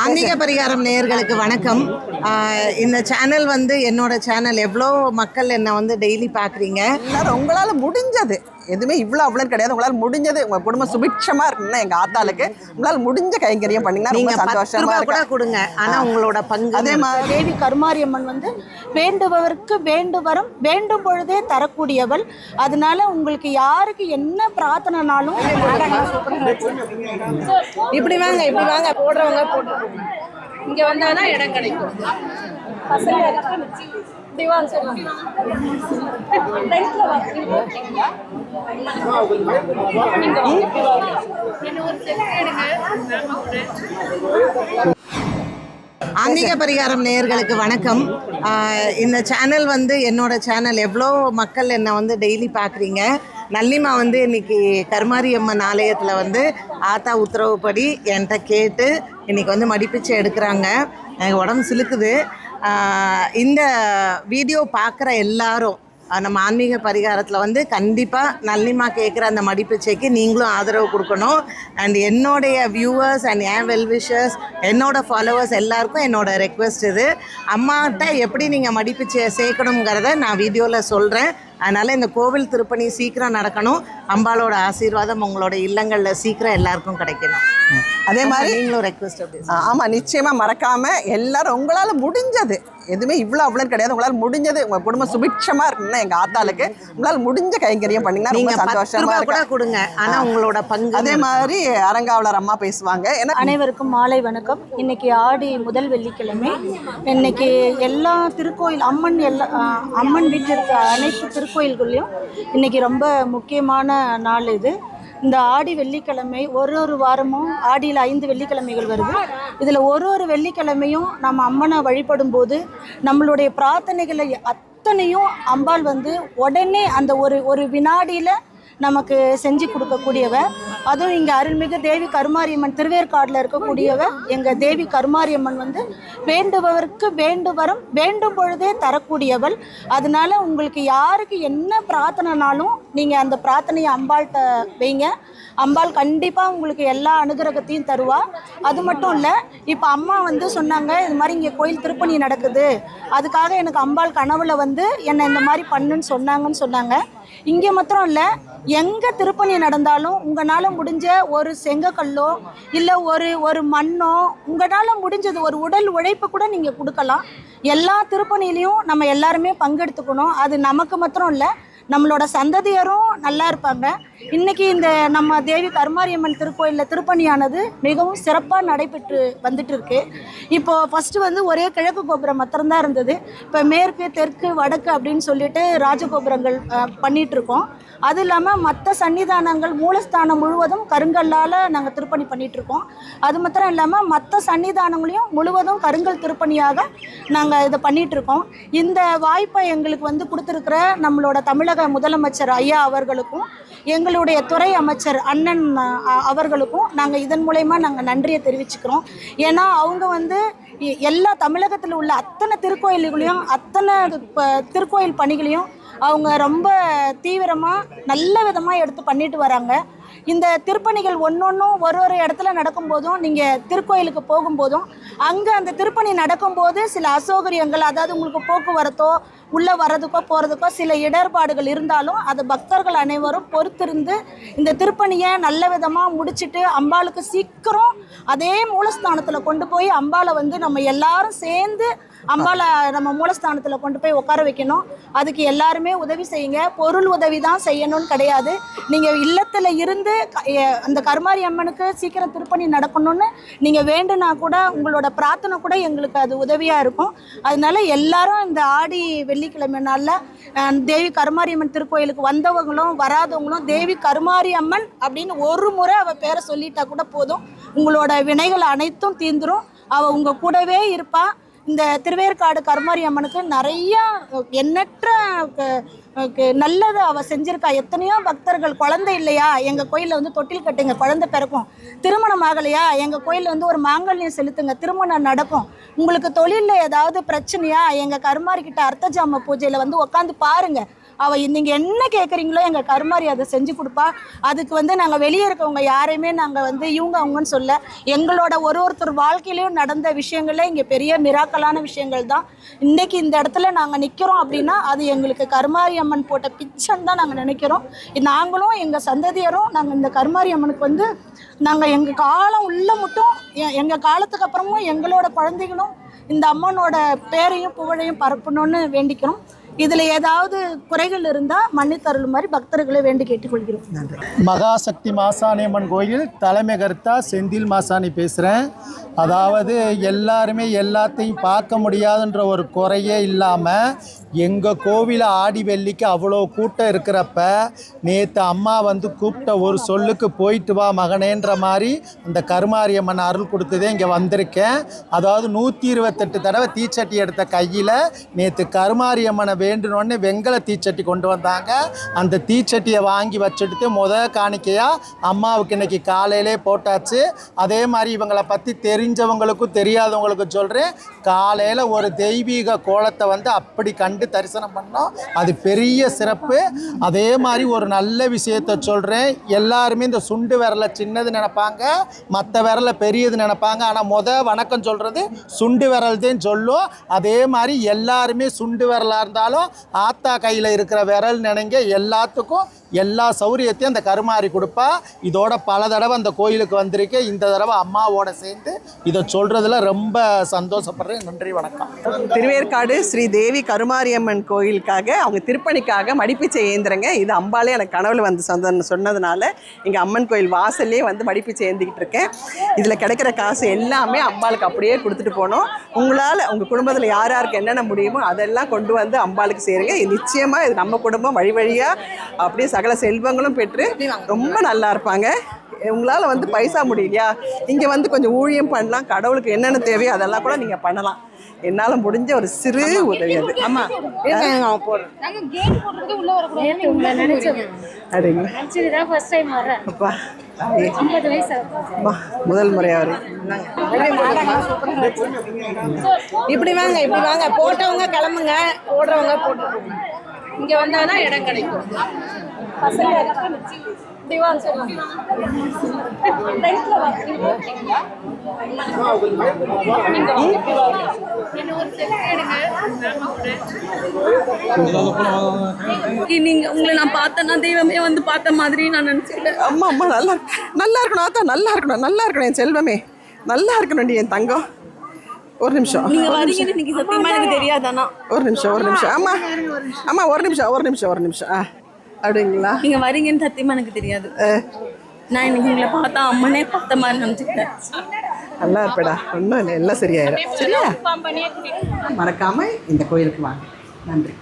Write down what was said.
ஆன்மீக பரிகாரம் நேயர்களுக்கு வணக்கம். இந்த சேனல் வந்து என்னோட சேனல் எவ்வளோ மக்கள் என்னை வந்து டெய்லி பார்க்குறீங்க. எல்லாரும் உங்களால் முடிஞ்சது. எதுவுமே இவ்வளோ அவ்வளோன்னு கிடையாது. உங்களால் முடிஞ்சது உங்க குடும்பம் சுபிட்சமா இருக்குன்னா எங்க ஆத்தாளுக்கு உங்களால் முடிஞ்ச கைங்கரியம் பண்ணீங்கன்னா ரொம்ப பத்து சந்தோஷமா ரூபாய் கூட கொடுங்க. ஆனா உங்களோட பங்கு அதே மாதிரி தேவி கருமாரியம்மன் வந்து வேண்டுபவருக்கு வேண்டுவரம் வேண்டும் பொழுதே தரக்கூடியவள். அதனால உங்களுக்கு யாருக்கு என்ன பிரார்த்தனைனாலும் இப்படி வாங்க இப்படி வாங்க போடுறவங்க போட்டு இங்க வந்தாதான் இடம் கிடைக்கும். ஆன்மீக பரிகாரம் நேயர்களுக்கு வணக்கம். இந்த சேனல் வந்து என்னோட சேனல் எவ்வளோ மக்கள் என்னை வந்து டெய்லி பார்க்குறீங்க. நல்லிமா வந்து இன்னைக்கு கருமாரியம்மன் ஆலயத்தில் வந்து ஆத்தா உத்தரவுப்படி என்கிட்ட கேட்டு இன்னைக்கு வந்து மடிப்பிச்சு எடுக்கிறாங்க. எனக்கு உடம்பு சிலுக்குது. இந்த வீடியோ பார்க்குற எல்லாரும் நம்ம ஆன்மீக பரிகாரத்தில் வந்து கண்டிப்பாக நல்லிமா கேட்குற அந்த மடிப்பிச்சைக்கு நீங்களும் ஆதரவு கொடுக்கணும். அண்ட் என்னுடைய வியூவர்ஸ் அண்ட் என் வெல்விஷர்ஸ் என்னோடய ஃபாலோவர்ஸ் எல்லாருக்கும் என்னோடய ரெக்வெஸ்ட் இது. அம்மாட்ட எப்படி நீங்கள் மடிப்பிச்சையை சேர்க்கணுங்கிறத நான் வீடியோவில் சொல்கிறேன் அதனால் இந்த கோவில் திருப்பணி சீக்கிரம் நடக்கணும். அம்பாளோட ஆசீர்வாதம் உங்களோட இல்லங்களில் சீக்கிரம் எல்லாருக்கும் கிடைக்கணும். அதே மாதிரி நீங்களும் ரெக்வெஸ்ட் அப்படி ஆ, ஆமா நிச்சயமா மறக்காம எல்லாரும் உங்களால முடிஞ்சது. எதுவுமே இவ்வளோ அவ்வளோன்னு கிடையாது. உங்களால் முடிஞ்சது உங்க குடும்பம் சுபிட்சமா இருக்குன்னா எங்க ஆத்தாளுக்கு உங்களால் முடிஞ்ச கைங்கரியம் பண்ணீங்கன்னா ரொம்ப நீங்கள் பத்து சந்தோஷமா ரூபாய் கூட கொடுங்க. ஆனால் உங்களோட பங்கு அதே மாதிரி அரங்காவலர் அம்மா பேசுவாங்க. ஏன்னா அனைவருக்கும் மாலை வணக்கம். இன்னைக்கு ஆடி முதல் வெள்ளிக்கிழமை. இன்னைக்கு எல்லா திருக்கோயில் அம்மன் எல்லா அம்மன் வீட்டில் இருக்க அனைத்து திருக்கோயில்கள்லையும் இன்னைக்கு ரொம்ப முக்கியமான நாள் இது. இந்த ஆடி வெள்ளிக்கிழமை ஒரு ஒரு வாரமும் ஆடியில் ஐந்து வெள்ளிக்கிழமைகள் வருது. இதில் ஒரு ஒரு வெள்ளிக்கிழமையும் நம்ம அம்மனை வழிபடும் போது நம்மளுடைய பிரார்த்தனைகளை அத்தனையும் அம்பாள் வந்து உடனே அந்த ஒரு ஒரு வினாடியில் நமக்கு செஞ்சு கொடுக்கக்கூடியவ. அதுவும் இங்கே அருள்மிகு தேவி கருமாரியம்மன் திருவேற்காட்டில் இருக்கக்கூடியவ. எங்கள் தேவி கருமாரியம்மன் வந்து வேண்டுபவருக்கு வேண்டுவரம் வேண்டும் பொழுதே தரக்கூடியவள். அதனால உங்களுக்கு யாருக்கு என்ன பிரார்த்தனைனாலும் நீங்கள் அந்த பிரார்த்தனையை அம்பாள்கிட்ட வைங்க. அம்பாள் கண்டிப்பாக உங்களுக்கு எல்லா அனுகிரகத்தையும் தருவா. அது மட்டும் இல்லை இப்போ அம்மா வந்து சொன்னாங்க இது மாதிரி இங்கே கோயில் திருப்பணி நடக்குது. அதுக்காக எனக்கு அம்பாள் கனவுல வந்து என்னை இந்த மாதிரி பண்ணுன்னு சொன்னாங்கன்னு சொன்னாங்க. இங்கே மாத்திரம் இல்லை எங்கே திருப்பணி நடந்தாலும் உங்களால் முடிஞ்ச ஒரு செங்கக்கல்லோ இல்லை ஒரு ஒரு மண்ணோ உங்களால் முடிஞ்சது ஒரு உடல் உழைப்பு கூட நீங்கள் கொடுக்கலாம். எல்லா திருப்பணிலையும் நம்ம எல்லாருமே பங்கெடுத்துக்கணும். அது நமக்கு மாத்திரம் இல்லை நம்மளோட சந்ததியரும் நல்லா இருப்பாங்க. இன்னைக்கு இந்த நம்ம தேவி கருமாரியம்மன் திருக்கோயிலில் திருப்பணியானது மிகவும் சிறப்பாக நடைபெற்று வந்துட்டு இருக்கு இப்போ ஃபஸ்ட்டு வந்து ஒரே கிழக்கு கோபுரம் மாத்திரம்தான் இருந்தது. இப்போ மேற்கு தெற்கு வடக்கு அப்படின்னு சொல்லிட்டு ராஜகோபுரங்கள் பண்ணிட்டு இருக்கோம் அது இல்லாமல் மற்ற சன்னிதானங்கள் மூலஸ்தானம் முழுவதும் கருங்கல்லால் நாங்கள் திருப்பணி பண்ணிட்டு இருக்கோம் அது மாத்திரம் இல்லாமல் மற்ற சன்னிதானங்களையும் முழுவதும் கருங்கல் திருப்பணியாக நாங்கள் இதை பண்ணிட்டு இருக்கோம் இந்த வாய்ப்பை எங்களுக்கு வந்து கொடுத்துருக்குற நம்மளோட தமிழக முதலமைச்சர் ஐயா அவர்களுக்கும் எங்களுடைய துறை அமைச்சர் அண்ணன் அவர்களுக்கும் நாங்கள் இதன் மூலயமா நாங்கள் நன்றியை தெரிவிச்சுக்கிறோம். ஏன்னா அவங்க வந்து எல்லா தமிழகத்தில் உள்ள அத்தனை திருக்கோயில்களையும் அத்தனை திருக்கோயில் பணிகளையும் அவங்க ரொம்ப தீவிரமாக நல்ல விதமாக எடுத்து பண்ணிட்டு வராங்க. இந்த திருப்பணிகள் ஒன்றொன்றும் ஒரு ஒரு இடத்துல நடக்கும்போதும் நீங்கள் திருக்கோயிலுக்கு போகும்போதும் அங்கே அந்த திருப்பணி நடக்கும்போது சில அசௌகரியங்கள் அதாவது உங்களுக்கு போக்குவரத்தோ உள்ளே வர்றதுக்கோ போகிறதுக்கோ சில இடர்பாடுகள் இருந்தாலும் அது பக்தர்கள் அனைவரும் பொறுத்திருந்து இந்த திருப்பணியை நல்ல விதமாக முடிச்சுட்டு அம்பாளுக்கு சீக்கிரம் அதே மூலஸ்தானத்தில் கொண்டு போய் அம்பாளை வந்து நம்ம எல்லாரும் சேர்ந்து அம்பாவை நம்ம மூலஸ்தானத்தில் கொண்டு போய் உட்கார வைக்கணும். அதுக்கு எல்லாருமே உதவி செய்யுங்க. பொருள் உதவி தான் செய்யணும்னு கிடையாது. நீங்கள் இல்லத்தில் இருந்து க- எ- அந்த கருமாரி அம்மனுக்கு சீக்கிரம் திருப்பணி நடக்கணும்னு நீங்கள் வேண்டுனா கூட உங்களோட பிரார்த்தனை கூட எங்களுக்கு அது உதவியாக இருக்கும். அதனால எல்லாரும் இந்த ஆடி வெள்ளிக்கிழமை நாளில் தேவி கருமாரி அம்மன் திருக்கோயிலுக்கு வந்தவங்களும் வராதவங்களும் தேவி கருமாரி அம்மன் அப்படின்னு ஒரு முறை அவள் பேரை சொல்லிட்டா கூட போதும். உங்களோட வினைகள் அனைத்தும் தீந்துரும். அவள் உங்கள் கூடவே இருப்பாள் இந்த திருவேற்காடு கருமாரி அம்மனுக்கு நிறைய எண்ணற்ற க- க- நல்லது அவ செஞ்சிருக்கா. எத்தனையோ பக்தர்கள் குழந்தை இல்லையா? எங்க கோயில்ல வந்து தொட்டில் கட்டுங்க குழந்தை பிறக்கும். திருமணம் ஆகலையா? எங்க கோயில்ல வந்து ஒரு மாங்கல்யம் செலுத்துங்க திருமணம் நடக்கும். உங்களுக்கு தொழிலில் ஏதாவது பிரச்சனையா? எங்க கருமாரி கிட்ட அர்த்தஜாம பூஜையில வந்து உட்காந்து பாருங்க. அவள் நீங்கள் என்ன கேட்குறீங்களோ எங்கள் கருமாரி அதை செஞ்சு கொடுப்பா. அதுக்கு வந்து நாங்கள் வெளியே இருக்கவங்க யாரையுமே நாங்கள் வந்து இவங்க அவங்கன்னு சொல்ல. எங்களோட ஒரு ஒருத்தர் வாழ்க்கையிலையும் நடந்த விஷயங்களே இங்கே பெரிய மிராக்கலான விஷயங்கள் தான். இன்றைக்கி இந்த இடத்துல நாங்கள் நிற்கிறோம் அப்படின்னா அது எங்களுக்கு கருமாரி அம்மன் போட்ட பிச்சன் தான் நாங்கள் நினைக்கிறோம். நாங்களும் எங்கள் சந்ததியரும் நாங்கள் இந்த கருமாரி அம்மனுக்கு வந்து நாங்கள் எங்கள் காலம் உள்ள மட்டும் எங்கள் காலத்துக்கு அப்புறமும் எங்களோட குழந்தைகளும் இந்த அம்மனோட பேரையும் புகழையும் பரப்பணும்னு வேண்டிக்கிறோம். இதில் ஏதாவது குறைகள் இருந்தால் மன்னித்தருள் மாதிரி பக்தர்களை வேண்டி கேட்டுக்கொள்கிறோம். மகாசக்தி மாசாணியம்மன் கோயில் தலைமை கருத்தா செந்தில் மாசாணி பேசுகிறேன் அதாவது எல்லாருமே எல்லாத்தையும் பார்க்க முடியாதுன்ற ஒரு குறையே இல்லாமல் எங்கள் கோவில ஆடி வெள்ளிக்கு அவ்வளோ கூட்டம் இருக்கிறப்ப நேற்று அம்மா வந்து கூப்பிட்ட ஒரு சொல்லுக்கு போயிட்டு வா மகனேன்ற மாதிரி அந்த கருமாரியம்மன் அருள் கொடுத்ததே இங்கே வந்திருக்கேன். அதாவது நூற்றி இருபத்தெட்டு தடவை தீச்சட்டி எடுத்த கையில் நேற்று கருமாரியம்மனை வேண்டுனோடனே வெங்கல தீச்சட்டி கொண்டு வந்தாங்க. அந்த தீச்சட்டியை வாங்கி வச்சுட்டு முத காணிக்கையாக அம்மாவுக்கு இன்னைக்கு காலையிலே போட்டாச்சு. அதே மாதிரி இவங்களை பற்றி தெரிஞ்சவங்களுக்கும் தெரியாதவங்களுக்கும் சொல்கிறேன் காலையில் ஒரு தெய்வீக கோலத்தை வந்து அப்படி கண்டு தரிசனம் பண்ணோம். அது பெரிய சிறப்பு. அதே மாதிரி ஒரு நல்ல விஷயத்த சொல்கிறேன் எல்லாருமே இந்த சுண்டு விரலை சின்னது நினைப்பாங்க மற்ற விரலை பெரியது நினைப்பாங்க. ஆனால் முத வணக்கம் சொல்கிறது சுண்டு விரல் தான் சொல்லும். அதே மாதிரி எல்லாருமே சுண்டு விரலாக இருந்தாலும் ஆத்தா கையில் இருக்கிற விரல் நினைங்க எல்லாத்துக்கும் எல்லா சௌரியத்தையும் அந்த கருமாரி கொடுப்பா. இதோட பல தடவை அந்த கோயிலுக்கு வந்திருக்கேன். இந்த தடவை அம்மாவோட சேர்ந்து இதை சொல்கிறதுல ரொம்ப சந்தோஷப்படுறேன். நன்றி வணக்கம். திருவேற்காடு ஸ்ரீ தேவி கருமாரியம்மன் கோயிலுக்காக அவங்க திருப்பணிக்காக மடிப்பிச்சை ஏந்திரங்க. இது அம்பாலே எனக்கு கனவுல வந்து சொன்னதுனால எங்கள் அம்மன் கோயில் வாசல்லே வந்து மடிப்பிச்சை ஏந்திக்கிட்டு இருக்கேன். இதில் கிடைக்கிற காசு எல்லாமே அம்பாளுக்கு அப்படியே கொடுத்துட்டு போனோம். உங்களால் உங்கள் குடும்பத்தில் யார் யாருக்கு என்னென்ன முடியுமோ அதெல்லாம் கொண்டு வந்து அம்பாளுக்கு சேருங்க. இது நிச்சயமாக இது நம்ம குடும்பம் வழி வழியாக அப்படியே சகல செல்வங்களும் பெற்று ரொம்ப நல்லா இருப்பாங்க. உங்களால் வந்து பைசா முடியலையா? இங்கே வந்து கொஞ்சம் ஊழியம் பண்ணலாம் கடவுளுக்கு என்னென்ன தேவையோ அதெல்லாம் கூட நீங்கள் பண்ணலாம். என்னால் முடிஞ்ச ஒரு சிறு உதவி அது. ஆமாம் அப்பா முதல் முறையாக வரும் இப்படி வாங்க இப்படி வாங்க. போட்டவங்க கிளம்புங்க ஓடுறவங்க போட்டு இங்க வந்தாதான் இடம் கிடைக்கும். பசங்க இப்படி சொல்லுங்க நீங்க உங்களை நான் பார்த்தேன்னா தெய்வமே வந்து பார்த்த மாதிரி நான் நினைச்சுக்கிட்டேன். அம்மா அம்மா நல்லா நல்லா இருக்கணும் ஆத்தா நல்லா இருக்கணும் நல்லா இருக்கணும் என் செல்வமே. நல்லா இருக்கணும்டி என் தங்கம். ஒரு நிமிஷம். நீங்க வரீங்கன்னு இன்னைக்கு சத்தியமா எனக்கு தெரியாதானா ஒரு நிமிஷம் ஒரு நிமிஷம். ஆமா ஆமா ஒரு நிமிஷம் ஒரு நிமிஷம் ஒரு நிமிஷம். ஆ அப்படிங்களா? நீங்க வரீங்கன்னு சத்தியமா எனக்கு தெரியாது. நான் இன்னைக்கு உங்களை பார்த்தா அம்மனே பார்த்த மாதிரி நினைச்சுக்கிட்டேன். நல்லா இருப்படா. ஒன்றும் இல்லை எல்லாம் சரியாயிடும் சரியா? மறக்காம இந்த கோயிலுக்கு வாங்க. நன்றி.